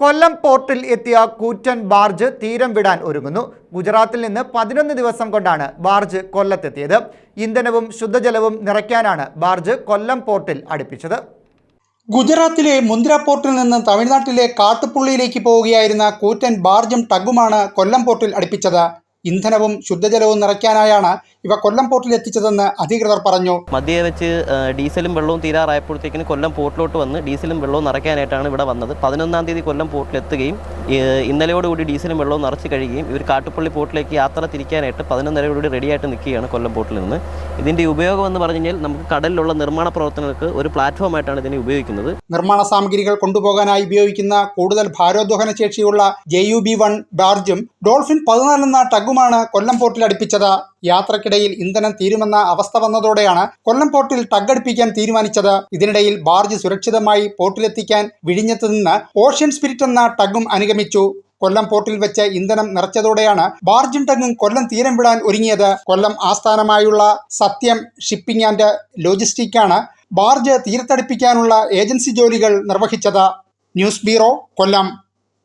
കൊല്ലം പോർട്ടിൽ എത്തിയ കൂറ്റൻ ബാർജ് തീരം വിടാൻ ഒരുങ്ങുന്നു. ഗുജറാത്തിൽ നിന്ന് പതിനൊന്ന് ദിവസം കൊണ്ടാണ് ബാർജ് കൊല്ലത്തെത്തിയത്. ഇന്ധനവും ശുദ്ധജലവും നിറയ്ക്കാനാണ് ബാർജ് കൊല്ലം പോർട്ടിൽ അടുപ്പിച്ചത്. ഗുജറാത്തിലെ മുന്ദ്ര പോർട്ടിൽ നിന്ന് തമിഴ്നാട്ടിലെ കാട്ടുപുള്ളിയിലേക്ക് പോവുകയായിരുന്ന കൂറ്റൻ ബാർജും ടഗുമാണ് കൊല്ലം പോർട്ടിൽ അടുപ്പിച്ചത്. ഇന്ധനവും ശുദ്ധജലവും നിറയ്ക്കാനായാണ് ഇവ കൊല്ലം പോർട്ടിൽ എത്തിച്ചതെന്ന് അധികൃതർ പറഞ്ഞു. മദ്യ വെച്ച് ഡീസലും വെള്ളവും തീരാറായപ്പോഴത്തേക്കിന് കൊല്ലം പോർട്ടിലോട്ട് വന്ന് ഡീസലും വെള്ളവും നിറയ്ക്കാനായിട്ടാണ് ഇവിടെ വന്നത്. പതിനൊന്നാം തീയതി കൊല്ലം പോർട്ടിൽ എത്തുകയും ഇന്നലെയോടുകൂടി ഡീസലും വെള്ളവും നിറച്ച് കഴിയുകയും ഇവർ കാട്ടുപള്ളി പോർട്ടിലേക്ക് യാത്ര തിരിക്കാനായിട്ട് പതിനൊന്നരയോടുകൂടി റെഡിയായിട്ട് നിൽക്കുകയാണ് കൊല്ലം പോർട്ടിൽ നിന്ന്. ഇതിന്റെ ഉപയോഗം എന്ന് പറഞ്ഞു കഴിഞ്ഞാൽ നമുക്ക് കടലിലുള്ള നിർമ്മാണ പ്രവർത്തനങ്ങൾക്ക് ഒരു പ്ലാറ്റ്ഫോമായിട്ടാണ് ഇതിനെ ഉപയോഗിക്കുന്നത്. നിർമ്മാണ സാമഗ്രികൾ കൊണ്ടുപോകാനായി ഉപയോഗിക്കുന്ന കൂടുതൽ ഭാരോദ്വഹന ശേഷിയുള്ള ജെ യു ബി വൺ ബാർജും ഡോൾഫിൻ പതിനാലെന്ന ടഗുമാണ് കൊല്ലം പോർട്ടിൽ അടുപ്പിച്ചത്. യാത്രക്കിടയിൽ ഇന്ധനം തീരുമെന്ന അവസ്ഥ വന്നതോടെയാണ് കൊല്ലം പോർട്ടിൽ ടഗടിപ്പിക്കാൻ തീരുമാനിച്ചത്. ഇതിനിടയിൽ ബാർജ് സുരക്ഷിതമായി പോർട്ടിലെത്തിക്കാൻ വിഴിഞ്ഞത്ത് നിന്ന് ഓഷ്യൻ സ്പിരിറ്റ് എന്ന ടഗും അനുഗമിച്ചു. കൊല്ലം പോർട്ടിൽ വെച്ച് ഇന്ധനം നിറച്ചതോടെയാണ് ബാർജിൻ ടങ്ങും കൊല്ലം തീരം വിടാൻ ഒരുങ്ങിയത്. കൊല്ലം ആസ്ഥാനമായുള്ള സത്യം ഷിപ്പിംഗ് ആൻഡ് ലോജിസ്റ്റിക്കാണ് ബാർജ് തീരത്തടിപ്പിക്കാനുള്ള ഏജൻസി ജോലികൾ നിർവഹിച്ചത്. News bureau Kollam.